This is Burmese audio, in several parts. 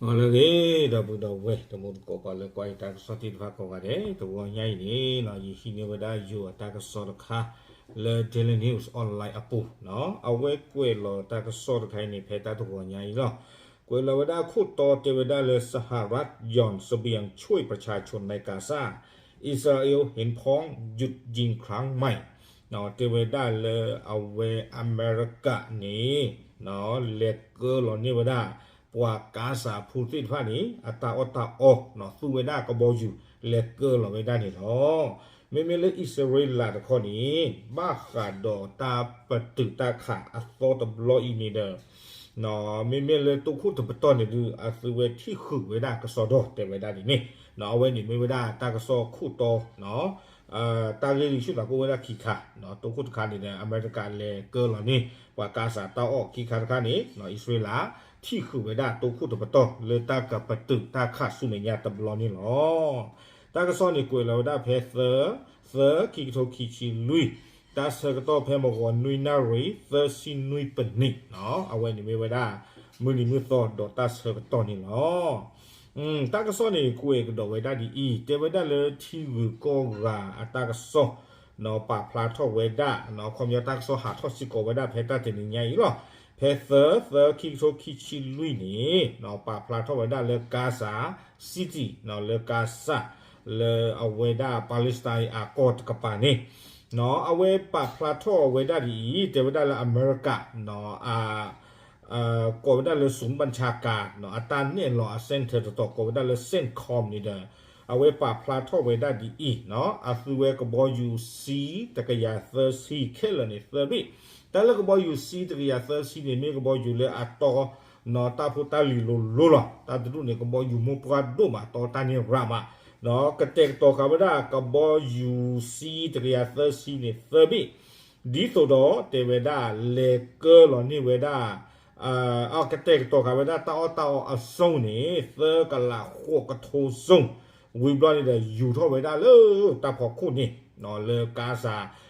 Malade dabu dawe temur ko kala ko ai tak sati dha ko gare to wa nyai ni na yi hi ne wada yu atak sor kha le daily news online apu no awe kwe lo tak sor khai ni phe ta to wa nyai lo กลาวดาคู่ต่อเจวดาเลสหรัฐย่อนสเสบียงช่วยประชาชนในกาซาอิสราเอลเห็นพ้องหยุดยิงครั้งใหม่เนาะเจวดาเลอเวอเมริกานี้เนาะเลกเกอร์ลอนิวดา ပွာကာစာဖူတိဖာနီအတာအတာအော့နော်သူဝေဒကဘောယူလက်ကလဝေဒနီလောမေမေလေဣစရေလတခေါနီဘာခါဒေါ်တာပတုတခါအသောတဘလောဤနီဒနော်မေမေလေတုခုတပတော်နေဒူအသဝေတိခုဝေဒကစောဒေါ်တေဝေဒနီနီနော်ဝေနီမေဝေဒတာကစောခုတော်နော်အာတာဂီရှိတာကိုဝရခိခာနော်တုခုတခါနေတဲ့အမေရိကန်လေကော်လိုနီဝါကာစာတောက်ခိခာတခါနေနော်ဣစရေလာ ที่คือเวลาตัวคู่ตัวปตอเลยตากปะตึกตาขาดสุเมียตะบลอนี่หรอตากระซ้อนนี่กวยเราได้เพเซอร์เซอร์คิโทคิชิลุยตาเซอร์ก็ต้องเพมอกอนนุยนารีเซอร์ซินุยเป็นนิเนาะเอาไว้นี่ไม่ไว้ได้มือนี่มือตอดตาเซอร์ก็ต้องนี่หรออืมตากระซ้อนนี่กวยก็ดอกไว้ได้ดีอีเต่ไว้ได้เลยที่วือก็กาตากระซ้อนเนาะปากพลาทอเวด้าเนาะความยาวตากระซ้อนหาทอสิโกไว้ได้เพตาเจนิญใหญ่หรอ เพเซอร์เซอร์คิโซคิชิลุยนี่เนาะปะพลาทอเวดาเลกาซาซิตี้เนาะเลกาซาเลอเวดาปาเลสไตน์อากอดกะปานี่ နော်အဝဲပါဖလာထောဝဲဒါဒီတေဝဒါလာအမေရိကနော်အာအာကိုဝဒါလစုံบัญชาการနော်အတန်နဲ့လောအစင်တာတော့ကိုဝဒါလစင်ကွန်နီဒါအဝဲပါဖလာထောဝဲဒါဒီအီနော်အဖူဝဲကဘောယူစီတကရသစီခဲလနေသဘီ တလကဘောယူစီတကရသစီနေမေကဘောယူလေအတော်နော်တာဖူတာလီလိုလိုလာတာတူနေကဘောယူမပရဒိုမာတော်တန်ရရာမာနော်ကတဲ့တော့ကဗဒါကဘောယူစီတရယာသစီနေသဘီဒီဆိုတော့တေဝဒါလေကလောနိဝဒါအာအောက်ကတဲ့တော့ကဗဒါတောက်တောက်အစုံနေသကလာခုကထိုးစုံဝီဘလနေတဲ့ယူထောဝဒါလို့တပ်ဖို့ခုနေနော်လေကာစာလေပွာလေကြည့်အဖို့အလောနေနော်ဝီဘလ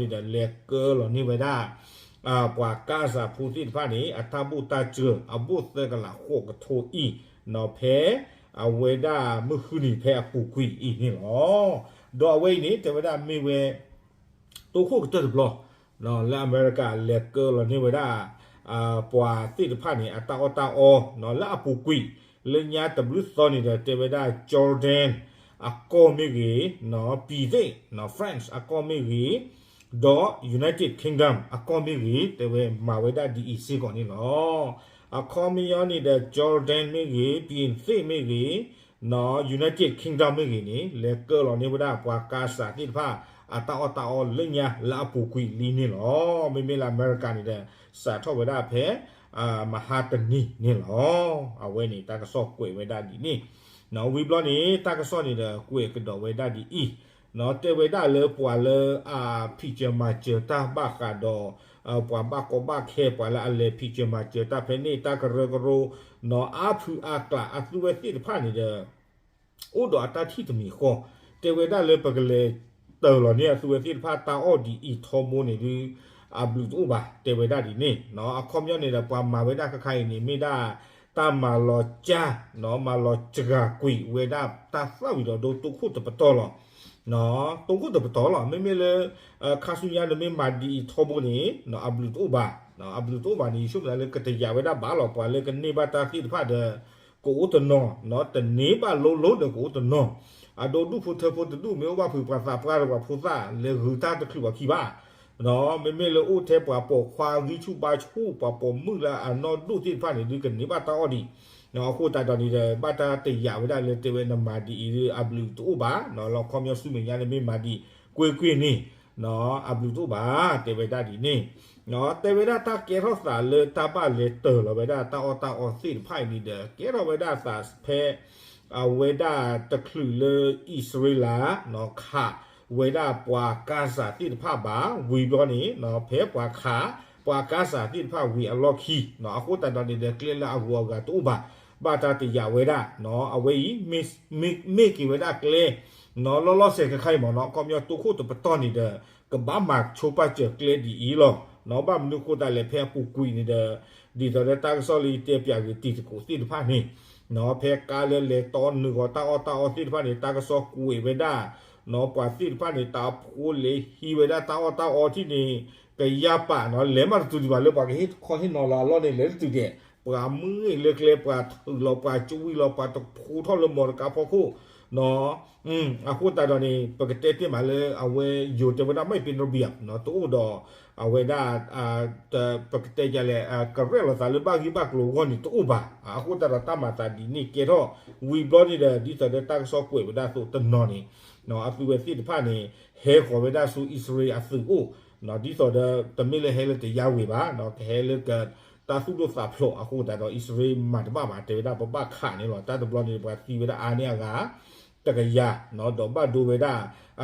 နေတဲ့လေကလောနိဝဒါအာပွာကာစာဖူတိဖာနေအထဘူတာချေအဘုသကလာခုကထိုးဤနော်ဖဲအဝေဒမခုနီဖဲအပူကွီဤနေလောဒေါ်ဝေးနေတဝဒမေဝဲတိုခုကတက်ဘလောနော်လာအမေရိကလက်ကောလနေဝဒအာပွာတိတဖာနေအတာအတာအောနော်လာအပူကွီလညာတဘလူသောနေတဲ့တဝဒဂျော်ဒန်အကော မီဂီနော်ပီဒေနော် France အကောမီဂီဒေါ် United Kingdom အကောမီဂီတဝဲမာဝဒ DEC ကောနေလောအခေါမီယောနေတဲ့ Jordan မိကြီးပြင်သိမိကြီးနော် United Kingdom မိကြီးနေလေကလောနေဝဒပွားကာစာတိဖာအတာအတာအလညာလာပူကွီလီနေလောမိမိလာအမေရိကန်နေတဲ့စာထောဝဒဖဲအာမဟာတနီနေလောအဝဲနေတာကဆော့ကွေဝဒဒီနေ နော်ဝီဘလော့နေတာကဆော့နေတဲ့ကွေကတော့ဝေဒဒီအီနော်တေဝေဒလေပွာလေအာဖီချမာချေတာဘာခါဒေါ်အပွာဘကောဘခေပွာလာလေဖီချမာချေတာဖဲနေတာကရဂရိုနော်အာဖူအာကလာအသူဝဲတိတဖာနေတဲ့ဥဒေါ်တာတိတမီခောတေဝေဒလေပကလေတော်လော်နေအသူဝဲတိတဖာတာအော်ဒီအီသောမိုနေဒီအဘလူတူဘာတေဝေဒဒီနေနော်အခေါမျောနေတာပွာမာဝေဒခခိုင်နေမိဒါ တာမာလောချာနော်မာလောချဂကွီဝဲတာတာဖလာဝီတော့ဒုတုခုတပတော်လောနော်တုံခုတပတော်လောမေမေလေခါဆူရလေမေမာဒီထောမိုးနေနော်အဘလူတူဘာနော်အဘလူတူဘာနီရှုပ်လေကတရဝဲတာဘာလောပွာလေကနေဘာတာတိဖာတဲ့ကိုဦးတနောနော်တနေပါလုံးလုံးတဲ့ကိုဦးတနောအဒိုဒုဖို့ထဖို့တူမေဝါဖူပါစာပရာဝဖူစာလေဂူတာတခုပါခိပါ နော်မေမေလေဦးတဲ့ပွားပေါ်ခွာကြီးချူပါချူပါပေါ်မှုလာအနော်ဒုတိဖာနေဒီကနေပါတာအော်ဒီနော်ခုတာတော်နေတဲ့ဘာတာတေရဝဒလေတေဝနမာဒီအဘလူတူဘာနော်လောခေါမျောစုမညာနေမေမာဒီကွေကွေနေနော်အဘလူတူဘာတေဝဒဒီနေနော်တေဝဒတာကေရောစာလေတာပါလေတေလောဝဒတာအောတာအောစိဖိုင်နီဒကေရောဝဒစာဖဲအဝဒတခလူလေဣစရေလာနော်ခ ဝဒပွာကာစာတိဖပါဝီဘောနေနော်ဖဲပွာခပွာကာစာတိဖဝီအလော့ခီနော်အခုတတော်နေတဲ့ကလလာအဘောကတူဘာဘာတာတိယဝေဒနော်အဝေးမစ်မစ်မစ်ကီဝေဒကလေနော်လောလောဆယ်ခခိုင်မနော်ကောမျောတုခုတပတော်နေတဲ့ကဘာမချိုပါချက်ကလေဒီဤလောနော်ဘာမနုကိုတလည်းဖဲပူကွီနေတဲ့ဒီတော့တာဆောလီတေပြကြီးတီကိုစီတဖာနေနော်ဖဲကာလေလေတော်နုကိုတာအော်တာအော်စီတဖာနေတာကဆောကူဝေဒါ no patil pa ni ta pu le hi we da ta wa ta o ti ni pe ya pa no le ma tu di ba le pa ke hit kho hit no la lo ni le tu de ปลามือเล็กๆปลาถือเราปลาจุ้ยเราปลาตะพูท่อลมหมดกับพ่อคู่ နော်อืมအခုတာတော့နေပကတိတိမလဲအဝဲယူတယ်ဘာမိုက်ပင်ရဘီယနော်တူတော့အဝဲဒါအာပကတိကြလဲကရဲလာသလဘဂီဘကလိုဝနီတူဘာအခုတာတာမတာဒီနေကေတော့ဝီဘလော့ဒီတဲ့ဒီတဲ့တက်ဆော့ကွေဘာဆိုတနော်နေနော်အပူဝဲစစ်တဖနေဟဲခေါ်ဘာဆိုအစ္စရေးအဆူအိုနော်ဒီဆိုတဲ့တမီလဲဟဲလဲတရားဝေပါနော်ဟဲလဲကတာစုတို့စာဖလို့အခုတာတော့အစ္စရေးမှာတပမှာတေဒါပပခါနေတော့တာတဘလော့ဒီဘာတီဝဲအာနေက တကရနော်တော့ဘဒူဝဒ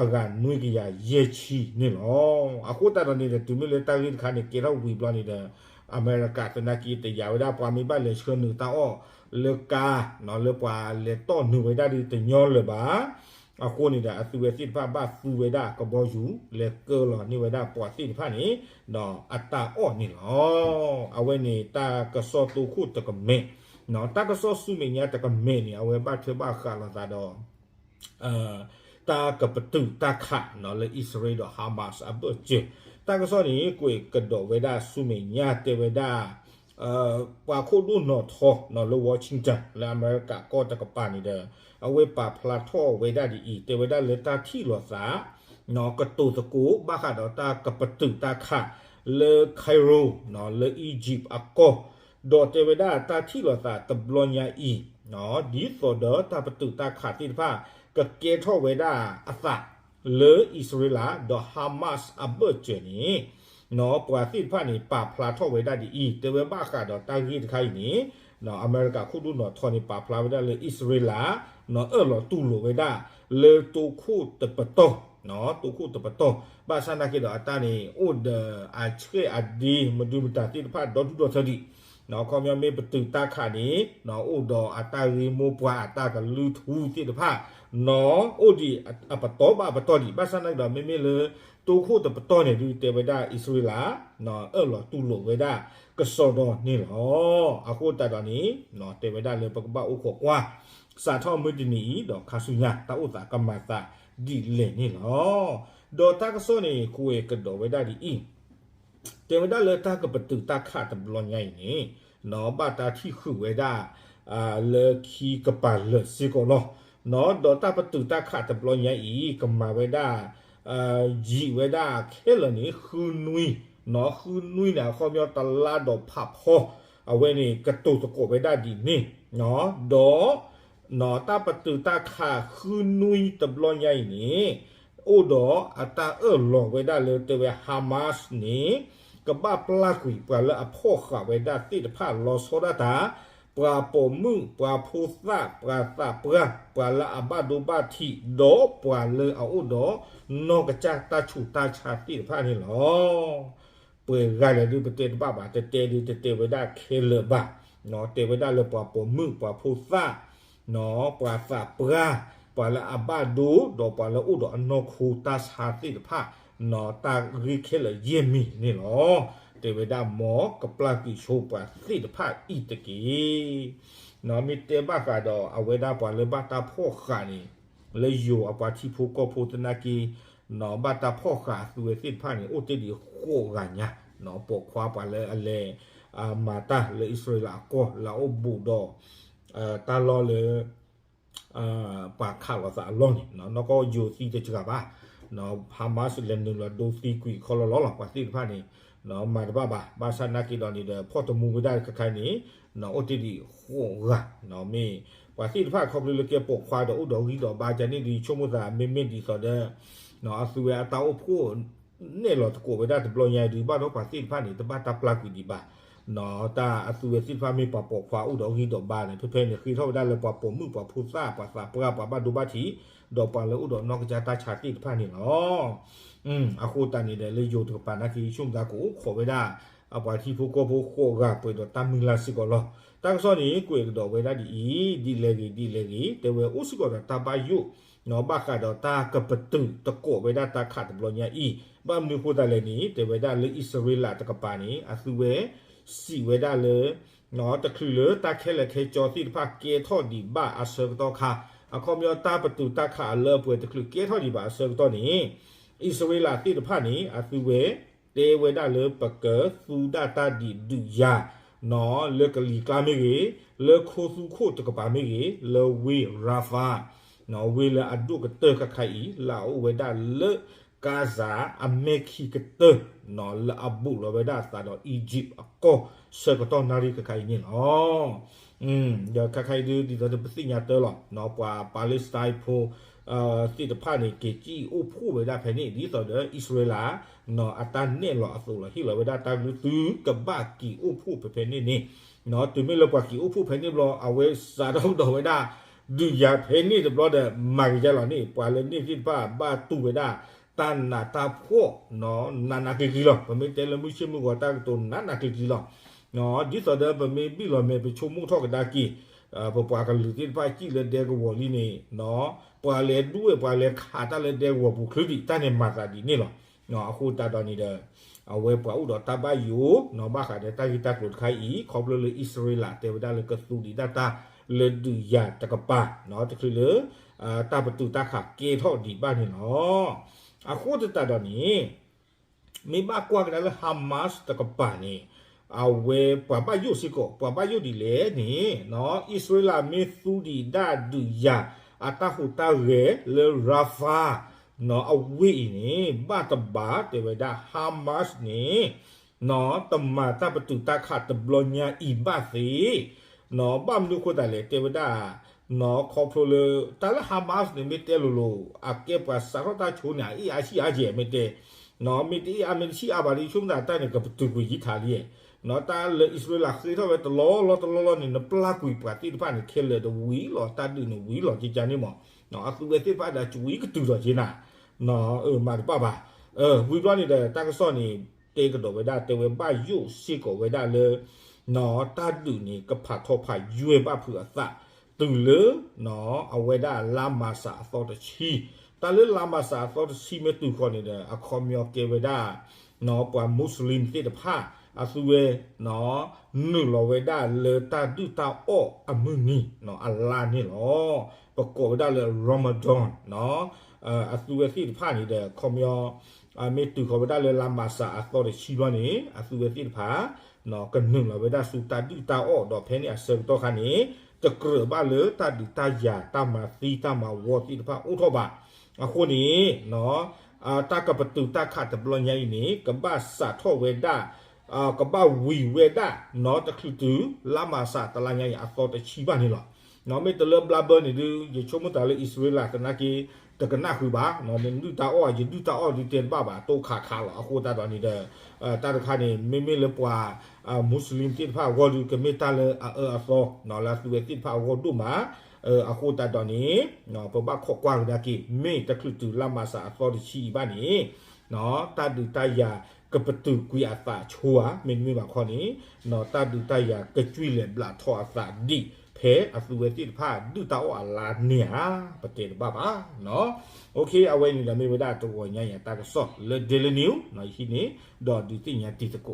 အကနွေကရရေချီနေလို့အခုတတော့နေတဲ့တူမီလေတာရီခါနေကေတော့ဝီဘလနေတဲ့အမေရိကတနကီတရဝဒပွားမိပါလေရှနူတာအောလေကာနော်လေပွာလေတော့နူဝဒဒီတညောလေပါအခုနေတာအသူဝစစ်ဖဘသူဝဒကဘောယူလေကောလနိဝဒပွားစစ်ဖာနေနော်အတာအောနေလောအဝဲနေတာကစောတူခုတကမေနော်တာကစောစုမညာတကမေနေအဝဲဘတ်ထဘခါလာတာတော့ အာတာကပတူတာခနော်လေဣသရေလဟာမတ်အဘချေတာကစောနေကိုကတော့ဝဒစုမညာတေဝဒအာပွာခိုဒုနော်ထောနော်လောဝချင်းတလာအမေရိကကောတကပါနေတဲ့အဝဲပါဖလာထောဝဒဒီတေဝဒလေတာထီလောစာနော်ကတူတကူဘာခါတော့တာကပတူတာခလေခိုင်ရိုနော်လေအီဂျစ်အကောဒေါ်တေဝဒတာထီလောစာတဘလောညာအီနော်ဒီဆိုတော့တာပတူတာခတိတဖာ ကကေထောဝဒအသလေဣသရေလဒေါ်ဟာမတ်အဘတ်ချေနီနော်ပွာတိဖာနေပါဖလာထောဝဒဒီအီတေဝဘခါတော့တာဂီတခိုင်နီနော်အမေရိကခုဒုနော်ထော်နေပါဖလာဝဒလေဣသရေလနော်အဲ့လောတူလိုဝဒလေတူခုတပတောနော်တူခုတပတောဘာသာနာကေတော့အတာနေအိုဒအချေအဒီမဒူမတာတိဖာဒေါ်ဒူဒေါ်သဒီ နော်ကောင်းမြမေပတူတာခါနေနော်အိုဒေါ်အတာရီမိုးပွားအတာကလူထူတိတဖာနော်အိုဒီအပတောဘာပတောဒီဘာသာနာတော့မေမေလေတူခုတပတောနေဒီတေဝဒဣသရေလနော်အဲ့လောတူလိုဝဒကစောတော့နေလောအခုတတော်နေနော်တေဝဒလေပကပဥခောကွာစာထောမဒနီတော့ခါဆုညာတာဥတာကမတာဒီလေနေလောဒေါ်တာကစောနေကိုေကဒေါ်ဝဒဒီအင်း တေဝဒလေတာကပတူတာခတ်ဘလောညိုင်းနေနော်ဘာတာတိခုဝဒအာလေခီကပါလေစီကောလောနော်ဒေါ်တာပတူတာခတ်ဘလောညိုင်းဤကမဝဒအာဂျီဝဒခဲလနေခုနွီနော်ခုနွီနာခေါမျောတလာတော့ဖပ်ဟောအဝဲနေကတူတကိုဝဒဒီနေနော်ဒေါ်နော်တာပတူတာခါခုနွီတဘလောညိုင်းနေ ဥဒအတာအလောဝေဒါလေတဝေဟာမတ်နီကဘာပလကွီပလအဖို့ခဝေဒါတိတဖာလောစောဒတာပရာပမှုပရာဖုသပရာသပရာပလာအဘဒုဘတိဒောပလေအုဒောနောကချတာချူတာချာတိဖာနေလောပေရလေဒီပတေဘဘာတေတေဒီတေတေဝဒခေလဘနောတေဝဒလပပမှုပဖုသနောပရာသပရာ ปลาอบาดูดอปลาอุดอนอคูตาสาติดผานอตาริเคลเยมีนี่หรอเตวดาหมอกับปลากิโชปลาติดผาอีตะกีนอมีเตบากาดอเอาเวดาปลาเลบาตาพ่อขานี่เลยอยู่อปาที่พูก็พูตนากีนอบาตาพ่อขาสวยติดผานี่โอเตดีโคกันเนี่ยนอปกควาปลาเลยอะไรอามาตาเลยอิสราเอลก็ลาอบูดอตาลอเลย ပါခါလောစာလောနီနော်နော်ကောယိုစီတချကပါနော်ဟာမတ်လည်းနူလာဒိုစီကွီခေါ်လောလောပါသိဖာနီနော်မာတပါပါဘာသာနာကီတော်နေတဲ့ဖော်တမူဝဒခခိုင်နေနော်အတီဒီဟိုဂါနော်မေဝါစီတဖတ်ခေါပလလကေပေါခွာတော့ဥတော်ကြီးတော့ဘာဂျန်နေဒီချုံမသာမင်းမင်းဒီဆိုတဲ့နော်အဆူရအတောက်ဖို့နေလို့တကိုဝဒတဘလညာဒီဘာတော့ပါစီတဖတ်နေတပတ်တပလကီဒီပါ နော်တာအဆူရစီဖာမေပပေါခွာဥတော်ကြီးတော့ဘာနေဖဖေနေခီထောက်ဒါလည်းပပမှုပဖုစာပစာပကပပဒုဘချီတော့ပါလို့ဥတော်နောက်ကကြတာချာတိတဖတ်နေနော်อืมအခုတန်နေတယ်လေယိုတပနာကီရှုံတာကိုခေါ်ဝဲတာအပွားတီဖို့ကိုဖို့ခေါ်ကပွေတော့တမင်လာစီကောလောတန်စောနေကိုတော့ဝဲတာဒီဒီလေကြီးဒီလေကြီးတေဝဲဥစကောတာတပါယုနော်ဘာကတော့တာကပတူတကောဝေဒတာခတ်ဘလောညာဤဘာမနုခိုဒါလေနီတေဝေဒလေဣစရေလတကပါနီအသုဝေ စီဝေဒလေနော်တခလူလေတာခဲလေခဲကြောတိဖာကေထောဒီဘာအဆောတော့ခါအခုမြောတာပတူတာခါလေပွေတခလူကေထောဒီဘာအဆောတော့နီဣစရေလတိတဖာနီအသုဝေတေဝေဒလေပကသုဒတာဒီဒူယာနော်လေကလီကလာမေကြီးလေခိုစုခိုတကပါမေကြီးလေဝေရာဖာနော်ဝေလာအဒုကတခခိုင်လာဝေဒလေ กาซาอเมคิกเตอร์นอลอบุลอเบดาสตาดออียิปต์อก็เซกตอนาริกไคเนอ๋ออืมเดี๋ยวใครดูดีเราจะไปสิญาเตอร์หรอกนอกว่าปาเลสไตน์โพเอ่อสิทธิภาพในเกจีโอ้ผู้เวลาแผ่นนี้ดีต่อเด้ออิสราเอลนออัตันเนี่ยหล่อสูหล่อที่หล่อเวลาตามรู้ตื้อกับบ้ากี่โอ้ผู้ไปแผ่นนี้นี่เนาะตัวไม่เลิกกว่ากี่โอ้ผู้แผ่นนี้รอเอาไว้ซาดองดอเวลาดูยาแผ่นนี้จะรอเด้อมากี่จะหล่อนี่ปาเลนี่ที่ป้าบ้าตู้เวลา pho no na na ki ki lo ba me te le mu shi mu ko ta to na na ki ki lo no di so da ba me bi lo me be chu mu tho ka da ki a pa pa ka lu ti pa ki le de ko wo li ni no pa le du we pa le kha ta le de wo bu khlu di ta ne ma ta di ni lo no a khu ta do ni de အဝဲပွားဥတော်တဘယိုနော်ဘာခတဲ့တာဂီတာကလုတ်ခိုင်ဤခေါပလလေဣသရေလတေဝဒါလကသုဒီဒတာလေဒူယာတကပါနော်တခုလေအာတပတူတခကေထောဒီပါနေနော် အခုတတတော်နီမိဘကွာကလည်းဟာမတ်တကပါနေအဝဲပပယုစီကိုပပယုဒီလေနီနော်ဣသရေလမေသုဒီဒါဒူယာအတဟုတာရေလေရာဖာ no awi ini ba ta ba te we da hamas ni no tamma ta patu ta kha ta blonya i ba si no bam lu ko da le te we da no khoplo le ta la hamas ni me te lo lo a ke pa sa ro ta chu nya i a shi a je me te no me ti a me shi a ba li chung da ta ne ka patu ku yi tha li no ta le israel la khi tho we to lo lo to lo lo ni na pla ku pa ti pa ni ke le de wi lo ta du ni wi lo ji ja ni mo no a ku we ti pa da chu wi ku tu lo ji na နော်เออมาป่ะป่ะเออวิบลอนี่แต่ตากซ้อนี่เตกดอเวดาเตเวบ้ายุสิกเวดาเลနော်တတုนี่ကဖတ်ထောဖရွေပဖူအသ တူလေနော်အဝေဒလာမဆာသောတချီတလေလာမဆာသောတချီမတူခေါ်နေတဲ့အခေါ်မြောကေဝေဒနော်ပွာမွတ်စလင်တိတဖာအဆူဝဲနော်နုလဝေဒလေတတုတာအောအမနီနော်အလာနီလောပကောဝေဒလေရမဒန်နော်အဆူဝဲစီတဖာနေတဲ့ခေါ်မြောအမေတူခေါ်ဝေဒလေလာမဆာအသောတချီလွားနေအဆူဝဲစီတဖာ no kenung la weda su ta di ta o do phe ni a se to kha ni te kre ba le ta di ta ya ta ma si ta ma wo ti pa o tho ba a khu ni no a ta ka patu ta kha te blo nya ni ka ba sa tho weda a ka ba wi weda no ta khu tu la ma sa ta la nya ya a ko te chi ba ni lo no me te le bla ba ni du ye chomu ta le israel la ka na ki တကနာခုပါနော်နင်ဒူတာအော်ယဒူတာအော်ဒီတန်ပါပါတိုခါခါလာအခုတာတော်နေတဲ့တာတခါနေမေမေလပွာမွတ်စလင်တိဖာဝေါ်ဒီကမေတာလအာဆောနော်လာသူတိဖာဝေါ်ဒူမာအခုတာတော်နေနော်ပပခော့ကွာရဒါကိမေတခုတူလာမဆာအော်ဒီချီပါနေနော်တာဒူတာယာကပတူကွီအတာချိုးဟာမင်းမပါခေါ်နေနော်တာဒူတာယာကကျွီလေဘလာထောအတာဒီ เพอสุเวติพาดุตาอลาเนียปะเตบาบาเนาะโอเคเอาไว้นี่ละไม่ได้ตัวญาญาตากสอเลเดลนิวเนาะฮีนี่ดอดิติญาติตะโก